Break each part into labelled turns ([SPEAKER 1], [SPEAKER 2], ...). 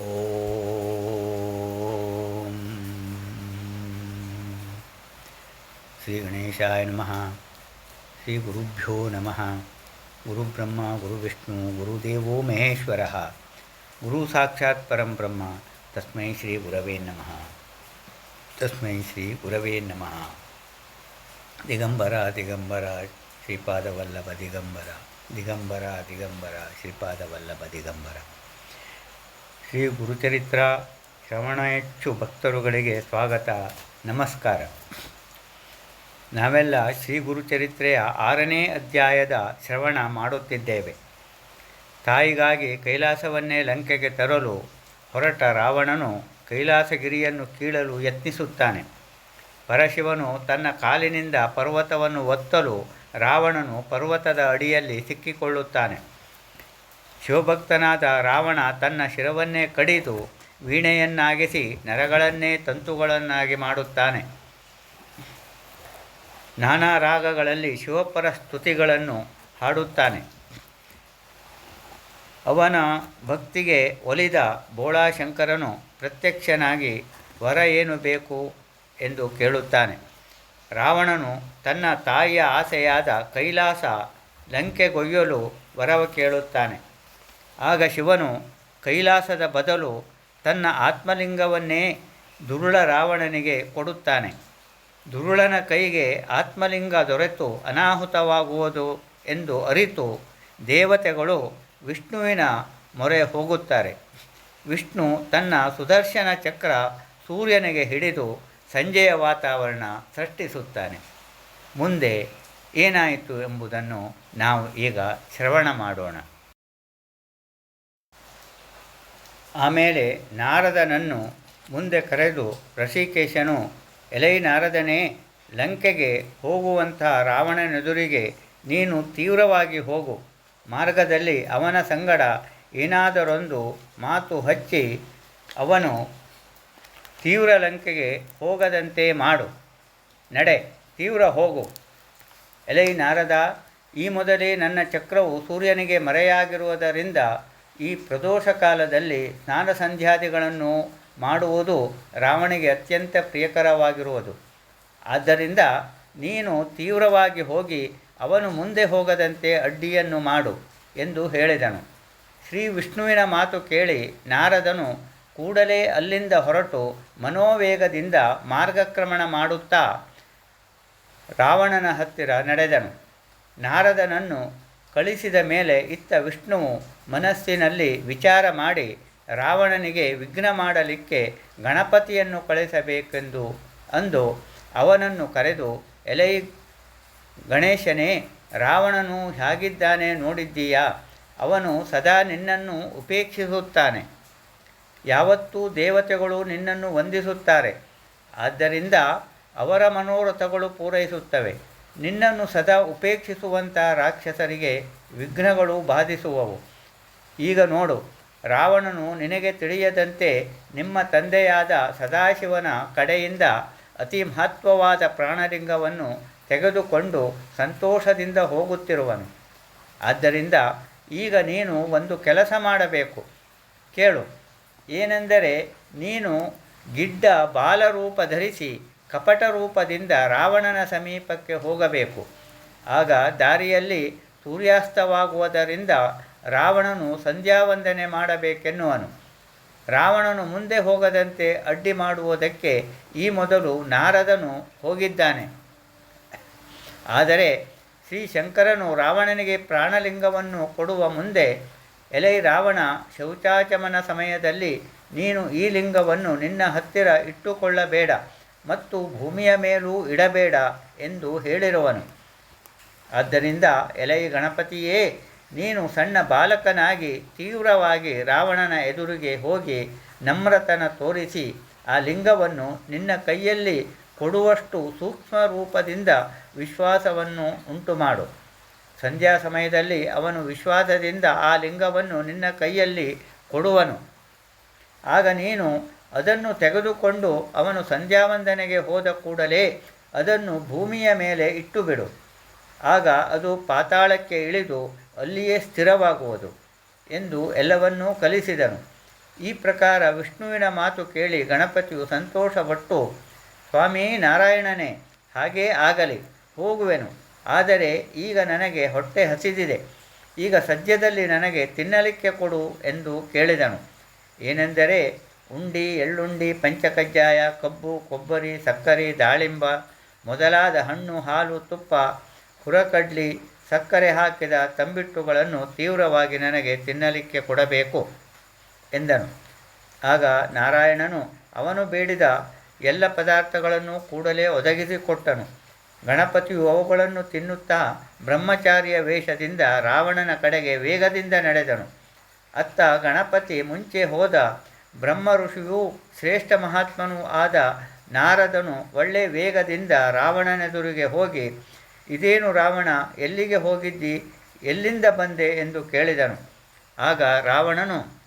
[SPEAKER 1] ओम। श्री गणेशाय नम। श्री गुरुभ्यो नम। गुरुब्रह्म, गुरुविष्णु विष्णु गुरुदेव महेश्वर। गुरु साक्षात् परम ब्रह्म। तस्म श्री गुरव नम। तस्म श्री गुरव नम। दिगंबरा दिगंबरा श्रीपादवल्लभ दिगंबरा दिगंबरा दिगंबरा श्रीपादवल्लभ दिगंबरा ಶ್ರೀ ಗುರುಚರಿತ್ರ ಶ್ರವಣ ಹೆಚ್ಚು ಭಕ್ತರುಗಳಿಗೆ ಸ್ವಾಗತ, ನಮಸ್ಕಾರ. ನಾವೆಲ್ಲ ಶ್ರೀ ಗುರುಚರಿತ್ರೆಯ ಆರನೇ ಅಧ್ಯಾಯದ ಶ್ರವಣ ಮಾಡುತ್ತಿದ್ದೇವೆ. ತಾಯಿಗಾಗಿ ಕೈಲಾಸವನ್ನೇ ಲಂಕೆಗೆ ತರಲು ಹೊರಟ ರಾವಣನು ಕೈಲಾಸಗಿರಿಯನ್ನು ಕೀಳಲು ಯತ್ನಿಸುತ್ತಾನೆ. ಪರಶಿವನು ತನ್ನ ಕಾಲಿನಿಂದ ಪರ್ವತವನ್ನು ಒತ್ತಲು ರಾವಣನು ಪರ್ವತದ ಅಡಿಯಲ್ಲಿ ಸಿಕ್ಕಿಕೊಳ್ಳುತ್ತಾನೆ. ಶಿವಭಕ್ತನಾದ ರಾವಣ ತನ್ನ ಶಿರವನ್ನೇ ಕಡಿದು ವೀಣೆಯನ್ನಾಗಿಸಿ ನರಗಳನ್ನೇ ತಂತುಗಳನ್ನಾಗಿ ಮಾಡುತ್ತಾನೆ. ನಾನಾ ರಾಗಗಳಲ್ಲಿ ಶಿವಪರ ಸ್ತುತಿಗಳನ್ನು ಹಾಡುತ್ತಾನೆ. ಅವನ ಭಕ್ತಿಗೆ ಒಲಿದ ಬೋಳಾಶಂಕರನು ಪ್ರತ್ಯಕ್ಷನಾಗಿ, ವರ ಏನು ಬೇಕು? ಎಂದು ಕೇಳುತ್ತಾನೆ. ರಾವಣನು ತನ್ನ ತಾಯಿಯ ಆಸೆಯಾದ ಕೈಲಾಸ ಲಂಕೆಗೊಯ್ಯಲು ವರವ ಕೇಳುತ್ತಾನೆ. ಆಗ ಶಿವನು ಕೈಲಾಸದ ಬದಲು ತನ್ನ ಆತ್ಮಲಿಂಗವನ್ನೇ ದುರುಳ ರಾವಣನಿಗೆ ಕೊಡುತ್ತಾನೆ. ದುರುಳನ ಕೈಗೆ ಆತ್ಮಲಿಂಗ ದೊರೆತು ಅನಾಹುತವಾಗುವುದು ಎಂದು ಅರಿತು ದೇವತೆಗಳು ವಿಷ್ಣುವಿನ ಮೊರೆ ಹೋಗುತ್ತಾರೆ. ವಿಷ್ಣು ತನ್ನ ಸುದರ್ಶನ ಚಕ್ರ ಸೂರ್ಯನಿಗೆ ಹಿಡಿದು ಸಂಜೆಯ ವಾತಾವರಣ ಸೃಷ್ಟಿಸುತ್ತಾನೆ. ಮುಂದೆ ಏನಾಯಿತು ಎಂಬುದನ್ನು ನಾವು ಈಗ ಶ್ರವಣ ಮಾಡೋಣ. ಆಮೇಲೆ ನಾರದನನ್ನು ಮುಂದೆ ಕರೆದು ರಸಿಕೇಶನು ಎಲೈ ನಾರದನೇ, ಲಂಕೆಗೆ ಹೋಗುವಂತಹ ರಾವಣನೆದುರಿಗೆ ನೀನು ತೀವ್ರವಾಗಿ ಹೋಗು. ಮಾರ್ಗದಲ್ಲಿ ಅವನ ಸಂಗಡ ಏನಾದರೊಂದು ಮಾತು ಹಚ್ಚಿ ಅವನು ತೀವ್ರ ಲಂಕೆಗೆ ಹೋಗದಂತೆ ಮಾಡು. ನಡೆ, ತೀವ್ರ ಹೋಗು. ಎಲೈ ನಾರದ, ಈ ಮೊದಲೇ ನನ್ನ ಚಕ್ರವು ಸೂರ್ಯನಿಗೆ ಮರೆಯಾಗಿರುವುದರಿಂದ ಈ ಪ್ರದೋಷ ಕಾಲದಲ್ಲಿ ಸ್ನಾನ ಸಂಧ್ಯಾದಿಗಳನ್ನು ಮಾಡುವುದು ರಾವಣಿಗೆ ಅತ್ಯಂತ ಪ್ರಿಯಕರವಾಗಿರುವುದು. ಆದ್ದರಿಂದ ನೀನು ತೀವ್ರವಾಗಿ ಹೋಗಿ ಅವನು ಮುಂದೆ ಹೋಗದಂತೆ ಅಡ್ಡಿಯನ್ನು ಮಾಡು ಎಂದು ಹೇಳಿದನು. ಶ್ರೀ ವಿಷ್ಣುವಿನ ಮಾತು ಕೇಳಿ ನಾರದನು ಕೂಡಲೇ ಅಲ್ಲಿಂದ ಹೊರಟು ಮನೋವೇಗದಿಂದ ಮಾರ್ಗಕ್ರಮಣ ಮಾಡುತ್ತಾ ರಾವಣನ ಹತ್ತಿರ ನಡೆದನು. ನಾರದನನ್ನು ಕಳಿಸಿದ ಮೇಲೆ ಇತ್ತ ವಿಷ್ಣುವು ಮನಸ್ಸಿನಲ್ಲಿ ವಿಚಾರ ಮಾಡಿ ರಾವಣನಿಗೆ ವಿಘ್ನ ಮಾಡಲಿಕ್ಕೆ ಗಣಪತಿಯನ್ನು ಕಳಿಸಬೇಕೆಂದು ಅಂದು ಅವನನ್ನು ಕರೆದು, ಎಲೈ ಗಣೇಶನೇ, ರಾವಣನು ಹೇಗಿದ್ದಾನೆ ನೋಡಿದ್ದೀಯಾ? ಅವನು ಸದಾ ನಿನ್ನನ್ನು ಉಪೇಕ್ಷಿಸುತ್ತಾನೆ. ಯಾವತ್ತೂ ದೇವತೆಗಳು ನಿನ್ನನ್ನು ವಂದಿಸುತ್ತಾರೆ. ಆದ್ದರಿಂದ ಅವರ ಮನೋರಥಗಳು ಪೂರೈಸುತ್ತವೆ. ನಿನ್ನನ್ನು ಸದಾ ಉಪೇಕ್ಷಿಸುವಂಥ ರಾಕ್ಷಸರಿಗೆ ವಿಘ್ನಗಳು ಬಾಧಿಸುವವು. ಈಗ ನೋಡು, ರಾವಣನು ನಿನಗೆ ತಿಳಿಯದಂತೆ ನಿಮ್ಮ ತಂದೆಯಾದ ಸದಾಶಿವನ ಕಡೆಯಿಂದ ಅತಿ ಮಹತ್ವವಾದ ಪ್ರಾಣಲಿಂಗವನ್ನು ತೆಗೆದುಕೊಂಡು ಸಂತೋಷದಿಂದ ಹೋಗುತ್ತಿರುವನು. ಆದ್ದರಿಂದ ಈಗ ನೀನು ಒಂದು ಕೆಲಸ ಮಾಡಬೇಕು. ಕೇಳು, ಏನೆಂದರೆ ನೀನು ಗಿಡ್ಡ ಬಾಲರೂಪ ಧರಿಸಿ ಕಪಟ ರೂಪದಿಂದ ರಾವಣನ ಸಮೀಪಕ್ಕೆ ಹೋಗಬೇಕು. ಆಗ ದಾರಿಯಲ್ಲಿ ಸೂರ್ಯಾಸ್ತವಾಗುವುದರಿಂದ ರಾವಣನು ಸಂಧ್ಯಾವಂದನೆ ಮಾಡಬೇಕೆನ್ನುವನು. ರಾವಣನು ಮುಂದೆ ಹೋಗದಂತೆ ಅಡ್ಡಿ ಮಾಡುವುದಕ್ಕೆ ಈ ಮೊದಲು ನಾರದನು ಹೋಗಿದ್ದಾನೆ. ಆದರೆ ಶ್ರೀ ಶಂಕರನು ರಾವಣನಿಗೆ ಪ್ರಾಣಲಿಂಗವನ್ನು ಕೊಡುವ ಮುಂದೆ, ಎಲೈ ರಾವಣ, ಶೌಚಾಚಮನ ಸಮಯದಲ್ಲಿ ನೀನು ಈ ಲಿಂಗವನ್ನು ನಿನ್ನ ಹತ್ತಿರ ಇಟ್ಟುಕೊಳ್ಳಬೇಡ. ಮತ್ತು ಭೂಮಿಯ ಮೇಲೂ ಇಡಬೇಡ ಎಂದು ಹೇಳಿರುವನು. ಆದ್ದರಿಂದ ಎಲೈ ಗಣಪತಿಯೇ, ನೀನು ಸಣ್ಣ ಬಾಲಕನಾಗಿ ತೀವ್ರವಾಗಿ ರಾವಣನ ಎದುರಿಗೆ ಹೋಗಿ ನಮ್ರತನ ತೋರಿಸಿ, ಆ ಲಿಂಗವನ್ನು ನಿನ್ನ ಕೈಯಲ್ಲಿ ಕೊಡುವಷ್ಟು ಸೂಕ್ಷ್ಮ ರೂಪದಿಂದ ವಿಶ್ವಾಸವನ್ನು ಉಂಟುಮಾಡು. ಸಂಧ್ಯಾ ಸಮಯದಲ್ಲಿ ಅವನು ವಿಶ್ವಾಸದಿಂದ ಆ ಲಿಂಗವನ್ನು ನಿನ್ನ ಕೈಯಲ್ಲಿ ಕೊಡುವನು. ಆಗ ನೀನು ಅದನ್ನು ತೆಗೆದುಕೊಂಡು ಅವನು ಸಂಧ್ಯಾವಂದನೆಗೆ ಹೋದ ಕೂಡಲೇ ಅದನ್ನು ಭೂಮಿಯ ಮೇಲೆ ಇಟ್ಟುಬಿಡು. ಆಗ ಅದು ಪಾತಾಳಕ್ಕೆ ಇಳಿದು ಅಲ್ಲಿಯೇ ಸ್ಥಿರವಾಗುವುದು ಎಂದು ಎಲ್ಲವನ್ನೂ ಕಲಿಸಿದನು. ಈ ಪ್ರಕಾರ ವಿಷ್ಣುವಿನ ಮಾತು ಕೇಳಿ ಗಣಪತಿಯು ಸಂತೋಷಪಟ್ಟು, ಸ್ವಾಮಿ ನಾರಾಯಣನೇ, ಹಾಗೇ ಆಗಲಿ, ಹೋಗುವೆನು. ಆದರೆ ಈಗ ನನಗೆ ಹೊಟ್ಟೆ ಹಸಿದಿದೆ. ಈಗ ಸದ್ಯದಲ್ಲಿ ನನಗೆ ತಿನ್ನಲಿಕ್ಕೆ ಕೊಡು ಎಂದು ಕೇಳಿದನು. ಏನೆಂದರೆ ಉಂಡಿ, ಎಳ್ಳುಂಡಿ, ಪಂಚಕಜ್ಜಾಯ, ಕಬ್ಬು, ಕೊಬ್ಬರಿ, ಸಕ್ಕರೆ, ದಾಳಿಂಬ, ಮೊದಲಾದ ಹಣ್ಣು, ಹಾಲು, ತುಪ್ಪ, ಹುರಕಡ್ಲಿ, ಸಕ್ಕರೆ ಹಾಕಿದ ತಂಬಿಟ್ಟುಗಳನ್ನು ತೀವ್ರವಾಗಿ ನನಗೆ ತಿನ್ನಲಿಕ್ಕೆ ಕೊಡಬೇಕು ಎಂದನು. ಆಗ ನಾರಾಯಣನು ಅವನು ಬೇಡಿದ ಎಲ್ಲ ಪದಾರ್ಥಗಳನ್ನು ಕೂಡಲೇ ಒದಗಿಸಿಕೊಟ್ಟನು. ಗಣಪತಿಯು ಅವುಗಳನ್ನು ತಿನ್ನುತ್ತಾ ಬ್ರಹ್ಮಚಾರಿಯ ವೇಷದಿಂದ ರಾವಣನ ಕಡೆಗೆ ವೇಗದಿಂದ ನಡೆದನು. ಅತ್ತ ಗಣಪತಿ ಮುಂಚೆ ಹೋದ ಬ್ರಹ್ಮ ಋಷಿಯೂ ಶ್ರೇಷ್ಠ ಮಹಾತ್ಮನೂ ಆದ ನಾರದನು ಒಳ್ಳೆ ವೇಗದಿಂದ ರಾವಣನೆದುರಿಗೆ ಹೋಗಿ, ಇದೇನು ರಾವಣ, ಎಲ್ಲಿಗೆ ಹೋಗಿದ್ದಿ? ಎಲ್ಲಿಂದ ಬಂದೆ? ಎಂದು ಕೇಳಿದನು. ಆಗ ರಾವಣನು,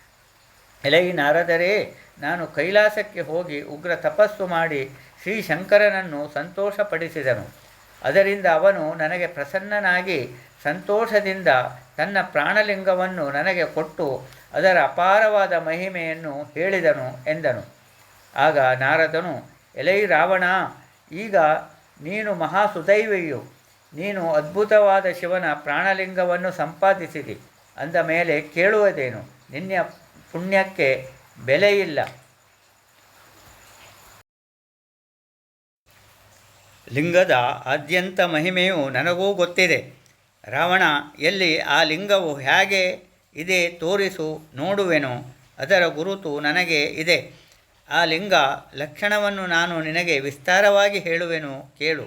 [SPEAKER 1] ಎಲೈ ನಾರದರೇ, ನಾನು ಕೈಲಾಸಕ್ಕೆ ಹೋಗಿ ಉಗ್ರ ತಪಸ್ಸು ಮಾಡಿ ಶ್ರೀ ಶಂಕರನನ್ನು ಸಂತೋಷಪಡಿಸಿದನು. ಅದರಿಂದ ಅವನು ನನಗೆ ಪ್ರಸನ್ನನಾಗಿ ಸಂತೋಷದಿಂದ ತನ್ನ ಪ್ರಾಣಲಿಂಗವನ್ನು ನನಗೆ ಕೊಟ್ಟು ಅದರ ಅಪಾರವಾದ ಮಹಿಮೆಯನ್ನು ಹೇಳಿದನು ಎಂದನು. ಆಗ ನಾರದನು, ಎಲೈ ರಾವಣ, ಈಗ ನೀನು ಮಹಾಸುದೈವಿಯು. ನೀನು ಅದ್ಭುತವಾದ ಶಿವನ ಪ್ರಾಣಲಿಂಗವನ್ನು ಸಂಪಾದಿಸಿದಿ. ಅಂದ ಮೇಲೆ ಕೇಳುವುದೇನು? ನಿನ್ನ ಪುಣ್ಯಕ್ಕೆ ಬೆಲೆಯಿಲ್ಲ. ಲಿಂಗದ ಆದ್ಯಂತ ಮಹಿಮೆಯು ನನಗೂ ಗೊತ್ತಿದೆ. ರಾವಣ, ಎಲ್ಲಿ ಆ ಲಿಂಗವು ಹೇಗೆ ಇದೆ ತೋರಿಸು ನೋಡುವೆನು, ಅದರ ಗುರುತು ನನಗೆ ಇದೆ. ಆ ಲಿಂಗ ಲಕ್ಷಣವನ್ನು ನಾನು ನಿನಗೆ ವಿಸ್ತಾರವಾಗಿ ಹೇಳುವೆನು, ಕೇಳು,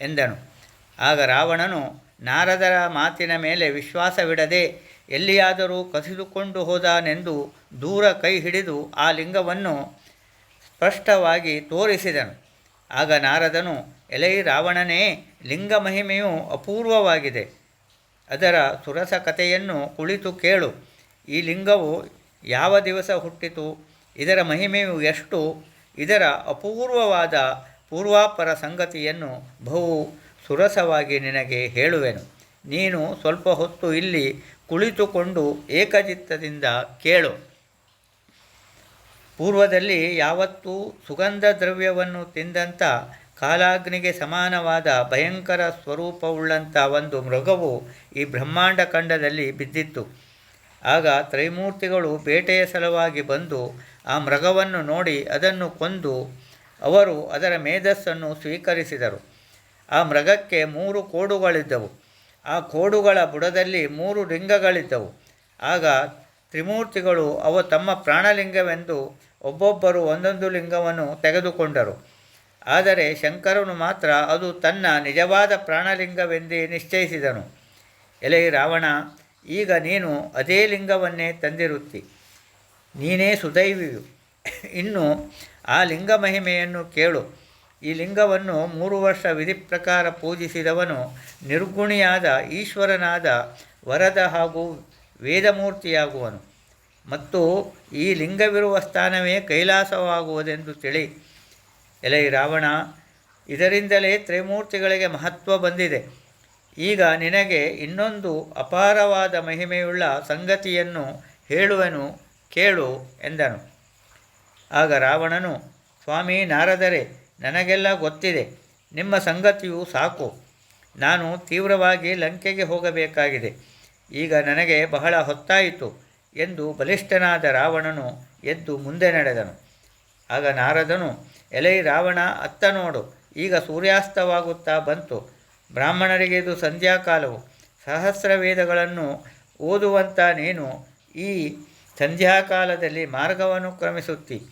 [SPEAKER 1] ಎಂದನು. ಆಗ ರಾವಣನು, ನಾರದರ ಮಾತಿನ ಮೇಲೆ ವಿಶ್ವಾಸವಿಡದೆ ಎಲ್ಲಿಯಾದರೂ ಕಸಿದುಕೊಂಡು ಹೋದಾನೆಂದು ದೂರ ಕೈ ಹಿಡಿದು ಆ ಲಿಂಗವನ್ನು ಸ್ಪಷ್ಟವಾಗಿ ತೋರಿಸಿದನು. ಆಗ ನಾರದನು, ಎಲೈ ರಾವಣನೇ, ಲಿಂಗ ಮಹಿಮೆಯು ಅಪೂರ್ವವಾಗಿದೆ. ಅದರ ಸುರಸ ಕಥೆಯನ್ನು ಕುಳಿತು ಕೇಳು. ಈ ಲಿಂಗವು ಯಾವ ದಿವಸ ಹುಟ್ಟಿತು? ಇದರ ಮಹಿಮೆಯು ಎಷ್ಟು? ಇದರ ಅಪೂರ್ವವಾದ ಪೂರ್ವಾಪರ ಸಂಗತಿಯನ್ನು ಬಹು ಸುರಸವಾಗಿ ನಿನಗೆ ಹೇಳುವೆನು. ನೀನು ಸ್ವಲ್ಪ ಹೊತ್ತು ಇಲ್ಲಿ ಕುಳಿತುಕೊಂಡು ಏಕಚಿತ್ತದಿಂದ ಕೇಳು. ಪೂರ್ವದಲ್ಲಿ ಯಾವತ್ತೂ ಸುಗಂಧ ದ್ರವ್ಯವನ್ನು ತಿಂದಂಥ ಕಾಲಾಗ್ನಿಗೆ ಸಮಾನವಾದ ಭಯಂಕರ ಸ್ವರೂಪವುಳ್ಳಂಥ ಒಂದು ಮೃಗವು ಈ ಬ್ರಹ್ಮಾಂಡ ಖಂಡದಲ್ಲಿ ಬಿದ್ದಿತ್ತು. ಆಗ ತ್ರೈಮೂರ್ತಿಗಳು ಬೇಟೆಯ ಸಲುವಾಗಿ ಬಂದು ಆ ಮೃಗವನ್ನು ನೋಡಿ ಅದನ್ನು ಕೊಂದು ಅವರು ಅದರ ಮೇಧಸ್ಸನ್ನು ಸ್ವೀಕರಿಸಿದರು. ಆ ಮೃಗಕ್ಕೆ ಮೂರು ಕೋಡುಗಳಿದ್ದವು. ಆ ಕೋಡುಗಳ ಬುಡದಲ್ಲಿ ಮೂರು ಲಿಂಗಗಳಿದ್ದವು. ಆಗ ತ್ರಿಮೂರ್ತಿಗಳು ಅವು ತಮ್ಮ ಪ್ರಾಣಲಿಂಗವೆಂದು ಒಬ್ಬೊಬ್ಬರು ಒಂದೊಂದು ಲಿಂಗವನ್ನು ತೆಗೆದುಕೊಂಡರು. ಆದರೆ ಶಂಕರನು ಮಾತ್ರ ಅದು ತನ್ನ ನಿಜವಾದ ಪ್ರಾಣಲಿಂಗವೆಂದೇ ನಿಶ್ಚಯಿಸಿದನು. ಎಲೆ ರಾವಣ, ಈಗ ನೀನು ಅದೇ ಲಿಂಗವನ್ನೇ ತಂದಿರುತ್ತಿ. ನೀನೇ ಸುದೈವಿಯು. ಇನ್ನು ಆ ಲಿಂಗ ಮಹಿಮೆಯನ್ನು ಕೇಳು. ಈ ಲಿಂಗವನ್ನು ಮೂರು ವರ್ಷ ವಿಧಿ ಪ್ರಕಾರ ಪೂಜಿಸಿದವನು ನಿರ್ಗುಣಿಯಾದ ಈಶ್ವರನಾದ ವರದ ಹಾಗೂ ವೇದಮೂರ್ತಿಯಾಗುವನು. ಮತ್ತು ಈ ಲಿಂಗವಿರುವ ಸ್ಥಾನವೇ ಕೈಲಾಸವಾಗುವುದೆಂದು ತಿಳಿ. ಎಲೈ ರಾವಣ, ಇದರಿಂದಲೇ ತ್ರಿಮೂರ್ತಿಗಳಿಗೆ ಮಹತ್ವ ಬಂದಿದೆ. ಈಗ ನಿನಗೆ ಇನ್ನೊಂದು ಅಪಾರವಾದ ಮಹಿಮೆಯುಳ್ಳ ಸಂಗತಿಯನ್ನು ಹೇಳುವನು, ಕೇಳು ಎಂದನು. ಆಗ ರಾವಣನು, ಸ್ವಾಮಿ ನಾರದರೆ, ನನಗೆಲ್ಲ ಗೊತ್ತಿದೆ, ನಿಮ್ಮ ಸಂಗತಿಯು ಸಾಕು. ನಾನು ತೀವ್ರವಾಗಿ ಲಂಕೆಗೆ ಹೋಗಬೇಕಾಗಿದೆ. ಈಗ ನನಗೆ ಬಹಳ ಹೊತ್ತಾಯಿತು ಎಂದು ಬಲಿಷ್ಠನಾದ ರಾವಣನು ಎದ್ದು ಮುಂದೆ ನಡೆದನು. ಆಗ ನಾರದನು, ಎಲೈ ರಾವಣ, ಅತ್ತ ನೋಡು. ಈಗ ಸೂರ್ಯಾಸ್ತವಾಗುತ್ತಾ ಬಂತು. ಬ್ರಾಹ್ಮಣರಿಗೆ ಇದು ಸಂಧ್ಯಾಕಾಲವು. ಸಹಸ್ರ ವೇದಗಳನ್ನು ಓದುವಂಥ ನೀನು ಈ ಸಂಧ್ಯಾಕಾಲದಲ್ಲಿ ಮಾರ್ಗವನ್ನು ಕ್ರಮಿಸುತ್ತಿ.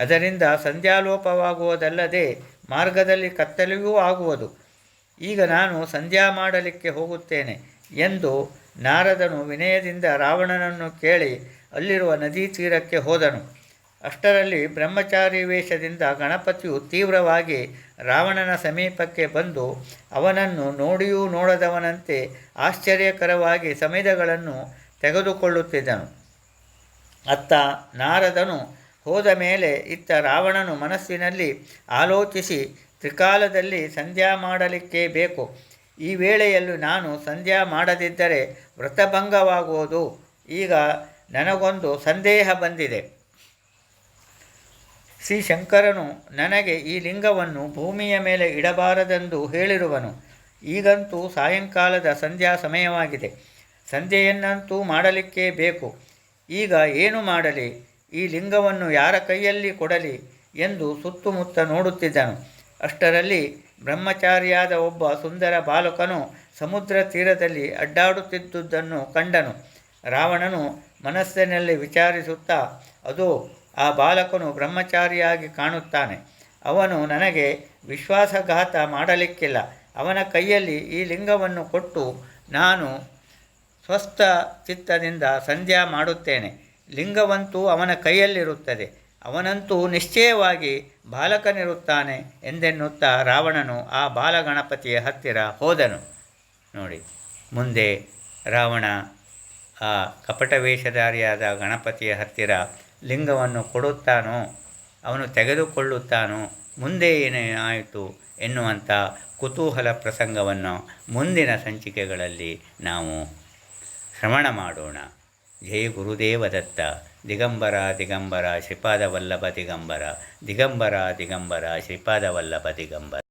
[SPEAKER 1] ಅದರಿಂದ ಸಂಧ್ಯಾಲೋಪವಾಗುವುದಲ್ಲದೆ ಮಾರ್ಗದಲ್ಲಿ ಕತ್ತಲೆಯೂ ಆಗುವುದು. ಈಗ ನಾನು ಸಂಧ್ಯಾ ಮಾಡಲಿಕ್ಕೆ ಹೋಗುತ್ತೇನೆ ಎಂದು ನಾರದನು ವಿನಯದಿಂದ ರಾವಣನನ್ನು ಕೇಳಿ ಅಲ್ಲಿರುವ ನದಿ ತೀರಕ್ಕೆ ಹೋದನು. ಅಷ್ಟರಲ್ಲಿ ಬ್ರಹ್ಮಚಾರಿ ವೇಷದಿಂದ ಗಣಪತಿಯು ತೀವ್ರವಾಗಿ ರಾವಣನ ಸಮೀಪಕ್ಕೆ ಬಂದು ಅವನನ್ನು ನೋಡಿಯೂ ನೋಡದವನಂತೆ ಆಶ್ಚರ್ಯಕರವಾಗಿ ಸಮಿಧಗಳನ್ನು ತೆಗೆದುಕೊಳ್ಳುತ್ತಿದ್ದನು. ಅತ್ತ ನಾರದನು ಹೋದ ಮೇಲೆ ಇತ್ತ ರಾವಣನು ಮನಸ್ಸಿನಲ್ಲಿ ಆಲೋಚಿಸಿ, ತ್ರಿಕಾಲದಲ್ಲಿ ಸಂಧ್ಯಾ ಮಾಡಲಿಕ್ಕೆ ಬೇಕು. ಈ ವೇಳೆಯಲ್ಲೂ ನಾನು ಸಂಧ್ಯಾ ಮಾಡದಿದ್ದರೆ ವ್ರತಭಂಗವಾಗುವುದು ಈಗ ನನಗೊಂದು ಸಂದೇಹ ಬಂದಿದೆ. ಶ್ರೀ ಶಂಕರನು ನನಗೆ ಈ ಲಿಂಗವನ್ನು ಭೂಮಿಯ ಮೇಲೆ ಇಡಬಾರದೆಂದು ಹೇಳಿರುವನು. ಈಗಂತೂ ಸಾಯಂಕಾಲದ ಸಂಧ್ಯಾ ಸಮಯವಾಗಿದೆ. ಸಂಧ್ಯೆಯನ್ನಂತೂ ಮಾಡಲಿಕ್ಕೇ ಬೇಕು. ಈಗ ಏನು ಮಾಡಲಿ? ಈ ಲಿಂಗವನ್ನು ಯಾರ ಕೈಯಲ್ಲಿ ಕೊಡಲಿ ಎಂದು ಸುತ್ತಮುತ್ತ ನೋಡುತ್ತಿದ್ದನು. ಅಷ್ಟರಲ್ಲಿ ಬ್ರಹ್ಮಚಾರಿಯಾದ ಒಬ್ಬ ಸುಂದರ ಬಾಲಕನು ಸಮುದ್ರ ತೀರದಲ್ಲಿ ಅಡ್ಡಾಡುತ್ತಿದ್ದುದನ್ನು ಕಂಡನು. ರಾವಣನು ಮನಸ್ಸಿನಲ್ಲಿ ವಿಚಾರಿಸುತ್ತಾ, ಅದು ಆ ಬಾಲಕನು ಬ್ರಹ್ಮಚಾರಿಯಾಗಿ ಕಾಣುತ್ತಾನೆ. ಅವನು ನನಗೆ ವಿಶ್ವಾಸಘಾತ ಮಾಡಲಿಕ್ಕಿಲ್ಲ. ಅವನ ಕೈಯಲ್ಲಿ ಈ ಲಿಂಗವನ್ನು ಕೊಟ್ಟು ನಾನು ಸ್ವಸ್ಥ ಚಿತ್ತದಿಂದ ಸಂಧ್ಯಾ ಮಾಡುತ್ತೇನೆ. ಲಿಂಗವಂತೂ ಅವನ ಕೈಯಲ್ಲಿರುತ್ತದೆ. ಅವನಂತೂ ನಿಶ್ಚಯವಾಗಿ ಬಾಲಕನಿರುತ್ತಾನೆ ಎಂದೆನ್ನುತ್ತಾ ರಾವಣನು ಆ ಬಾಲಗಣಪತಿಯ ಹತ್ತಿರ ಹೋದನು. ನೋಡಿ, ಮುಂದೆ ರಾವಣ ಆ ಕಪಟವೇಷಧಾರಿಯಾದ ಗಣಪತಿಯ ಹತ್ತಿರ ಲಿಂಗವನ್ನು ಕೊಡುತ್ತಾನೋ, ಅವನು ತೆಗೆದುಕೊಳ್ಳುತ್ತಾನೋ, ಮುಂದೆ ಏನೇನಾಯಿತು ಎನ್ನುವಂಥ ಕುತೂಹಲ ಪ್ರಸಂಗವನ್ನು ಮುಂದಿನ ಸಂಚಿಕೆಗಳಲ್ಲಿ ನಾವು ಶ್ರವಣ ಮಾಡೋಣ. ಜಯ ಗುರುದೇವ ದತ್ತ ದಿಗಂಬರ ದಿಗಂಬರ ಶ್ರೀಪಾದ ವಲ್ಲಭ ದಿಗಂಬರ ದಿಗಂಬರ ದಿಗಂಬರ ಶ್ರೀಪಾದ ವಲ್ಲಭ ದಿಗಂಬರ.